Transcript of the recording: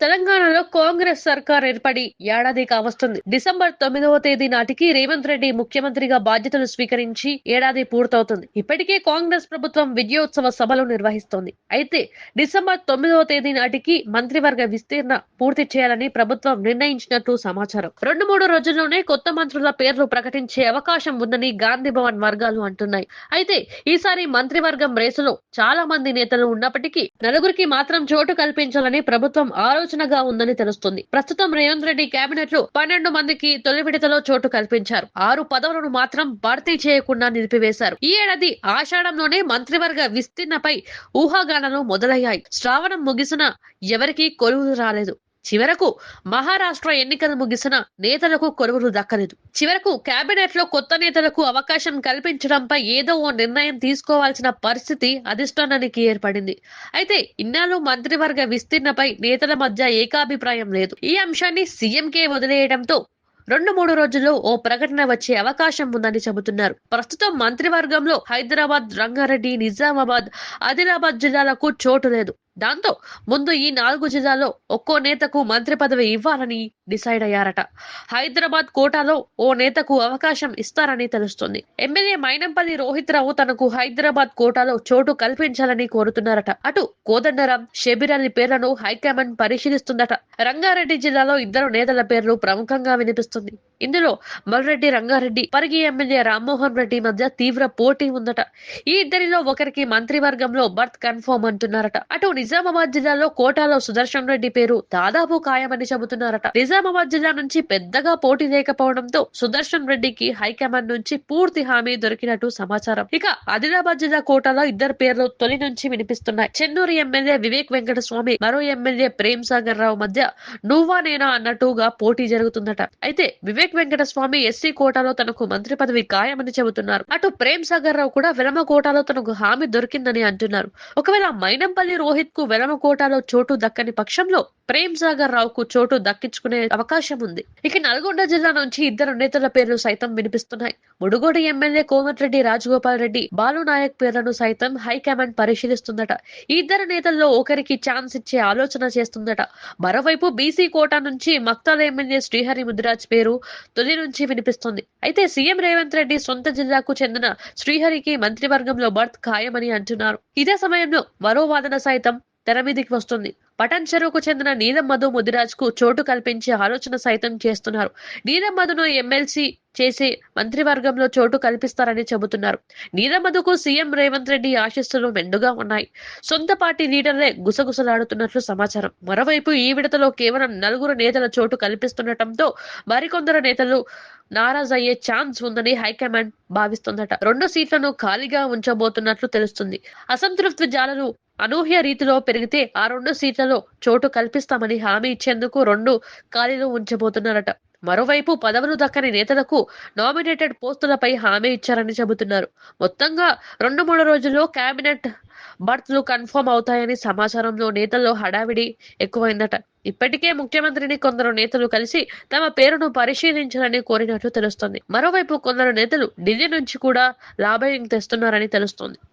తెలంగాణలో కాంగ్రెస్ సర్కార్ ఏర్పడి ఏడాది కావస్తుంది. డిసెంబర్ తొమ్మిదవ తేదీ నాటికి రేవంత్ రెడ్డి ముఖ్యమంత్రిగా బాధ్యతలు స్వీకరించి ఏడాది పూర్తవుతుంది. ఇప్పటికే కాంగ్రెస్ ప్రభుత్వం విజయోత్సవ సభలు నిర్వహిస్తోంది. అయితే డిసెంబర్ తొమ్మిదవ తేదీ నాటికి మంత్రివర్గ విస్తీర్ణ పూర్తి చేయాలని ప్రభుత్వం నిర్ణయించినట్లు సమాచారం. రెండు మూడు రోజుల్లోనే కొత్త మంత్రుల పేర్లు ప్రకటించే అవకాశం ఉందని గాంధీ భవన్ వర్గాలు అంటున్నాయి. అయితే ఈసారి మంత్రివర్గం రేసులో చాలా మంది నేతలు ఉన్నప్పటికీ నలుగురికి మాత్రం చోటు కల్పించాలని ప్రభుత్వం ఆలోచనగా ఉందని తెలుస్తుంది. ప్రస్తుతం రేవంత్ రెడ్డి కేబినెట్లో పన్నెండు మందికి తొలి విడతలో చోటు కల్పించారు. ఆరు పదవులను మాత్రం భర్తీ చేయకుండా నిలిపివేశారు. ఈ ఏడాది ఆషాఢంలోనే మంత్రివర్గ విస్తీర్ణపై ఊహాగానాలు మొదలయ్యాయి. శ్రావణం ముగిసిన ఎవరికీ కొలువులు రాలేదు. చివరకు మహారాష్ట్ర ఎన్నికలు ముగిసిన నేతలకు కొరువులు దక్కలేదు. చివరకు కేబినెట్లో కొత్త నేతలకు అవకాశం కల్పించడంపై ఏదో ఓ నిర్ణయం తీసుకోవాల్సిన పరిస్థితి అధిష్టానానికి ఏర్పడింది. అయితే ఇన్నాళ్ళు మంత్రివర్గ విస్తీర్ణపై నేతల మధ్య ఏకాభిప్రాయం లేదు. ఈ అంశాన్ని సీఎంకే వదిలేయడంతో రెండు మూడు రోజుల్లో ఓ ప్రకటన వచ్చే అవకాశం ఉందని చెబుతున్నారు. ప్రస్తుతం మంత్రివర్గంలో హైదరాబాద్ రంగారెడ్డి నిజామాబాద్ ఆదిలాబాద్ జిల్లాలకు చోటు లేదు. దాంతో ముందు ఈ నాలుగు జిల్లాల్లో ఒక్కో నేతకు మంత్రి పదవి ఇవ్వాలని డిసైడ్ అయ్యారట. హైదరాబాద్ కోటాలో ఓ నేతకు అవకాశం ఇస్తారని తెలుస్తుంది. ఎమ్మెల్యే మైనంపల్లి రోహిత్ రావు తనకు హైదరాబాద్ కోటాలో చోటు కల్పించాలని కోరుతున్నారట. అటు కోదండరాం షబీర్ అలీ పేర్లను హైకమాండ్ పరిశీలిస్తుందట. రంగారెడ్డి జిల్లాలో ఇద్దరు నేతల పేర్లు ప్రముఖంగా వినిపిస్తుంది. ఇందులో మల్రెడ్డి రంగారెడ్డి పరిగి ఎమ్మెల్యే రామ్మోహన్ రెడ్డి మధ్య తీవ్ర పోటీ ఉందట. ఈ ఇద్దరిలో ఒకరికి మంత్రివర్గంలో బర్త్ కన్ఫర్మ్ అంటున్నారట. అటు నిజామాబాద్ జిల్లాలో కోటాలో సుదర్శన్ రెడ్డి పేరు దాదాపు ఖాయమని చెబుతున్నారట. నిజామాబాద్ జిల్లా నుంచి పెద్దగా పోటీ లేకపోవడంతో సుదర్శన్ రెడ్డికి హైకమాండ్ నుంచి పూర్తి హామీ దొరికినట్టు సమాచారం. ఇక ఆదిలాబాద్ జిల్లా కోటాలో ఇద్దరు పేర్లు తొలి నుంచి వినిపిస్తున్నాయి. చెన్నూరు ఎమ్మెల్యే వివేక్ వెంకటస్వామి మరో ఎమ్మెల్యే ప్రేమ్ సాగర్ రావు మధ్య నువ్వా నేనా అన్నట్టుగా పోటీ జరుగుతుందట. అయితే వివేక్ వెంకటస్వామి ఎస్సీ కోటాలో తనకు మంత్రి పదవి ఖాయమని చెబుతున్నారు. అటు ప్రేమ్ సాగర్ రావు కూడా వెలమ కోటాలో తనకు హామీ దొరికిందని అంటున్నారు. ఒకవేళ మైనంపల్లి రోహిత్కు వెలమ కోటాలో చోటు దక్కని పక్షంలో ప్రేమ్ సాగర్ రావుకు చోటు దక్కించుకునే అవకాశం ఉంది. ఇక నల్గొండ జిల్లా నుంచి ఇద్దరు నేతల పేర్లు సైతం వినిపిస్తున్నాయి. ముడుగోడు ఎమ్మెల్యే కోమటిరెడ్డి రాజగోపాల్ రెడ్డి బాలు నాయక్ పేర్లను సైతం హైకమాండ్ పరిశీలిస్తుందట. ఈ ఇద్దరు నేతల్లో ఒకరికి ఛాన్స్ ఇచ్చే ఆలోచన చేస్తుందట. మరోవైపు బీసీ కోటా నుంచి మక్తాల ఎమ్మెల్యే శ్రీహరి ముదిరాజ్ పేరు తొలి నుంచి వినిపిస్తుంది. అయితే సీఎం రేవంత్ రెడ్డి సొంత జిల్లాకు చెందిన శ్రీహరికి మంత్రివర్గంలో బర్త్ ఖాయమని అంటున్నారు. ఇదే సమయంలో మరో వాదన సైతం తెర మీదికి వస్తుంది. పటన్ చెరువుకు చెందిన నీలం మధు ముదిరాజ్కు చోటు కల్పించే ఆలోచన సైతం చేస్తున్నారు. నీలం మధును ఎమ్మెల్సీ చేసి మంత్రివర్గంలో చోటు కల్పిస్తారని చెబుతున్నారు. నీరమధుకు సీఎం రేవంత్ రెడ్డి ఆశీస్సులు మెండుగా ఉన్నాయి. సొంత పార్టీ లీడర్లే గుసగుసలాడుతున్నట్లు సమాచారం. మరోవైపు ఈ విడతలో కేవలం నలుగురు నేతల చోటు కల్పిస్తుండటంతో మరికొందరు నేతలు నారాజ్ అయ్యే ఛాన్స్ ఉందని హైకమాండ్ భావిస్తుందట. రెండు సీట్లను ఖాళీగా ఉంచబోతున్నట్లు తెలుస్తుంది. అసంతృప్తి జాలలు అనూహ్య రీతిలో పెరిగితే ఆ రెండు సీట్లలో చోటు కల్పిస్తామని హామీ ఇచ్చేందుకు రెండు ఖాళీలు ఉంచబోతున్నారట. మరోవైపు పదవులు దక్కని నేతలకు నామినేటెడ్ పోస్టులపై హామీ ఇచ్చారని చెబుతున్నారు. మొత్తంగా రెండు మూడు రోజుల్లో కేబినెట్ బర్త్లు కన్ఫర్మ్ అవుతాయని సమాచారంలో నేతల్లో హడావిడి ఎక్కువైందట. ఇప్పటికే ముఖ్యమంత్రిని కొందరు నేతలు కలిసి తమ పేరును పరిశీలించాలని కోరినట్లు తెలుస్తోంది. మరోవైపు కొందరు నేతలు ఢిల్లీ నుంచి కూడా లాభయం తెస్తున్నారని తెలుస్తోంది.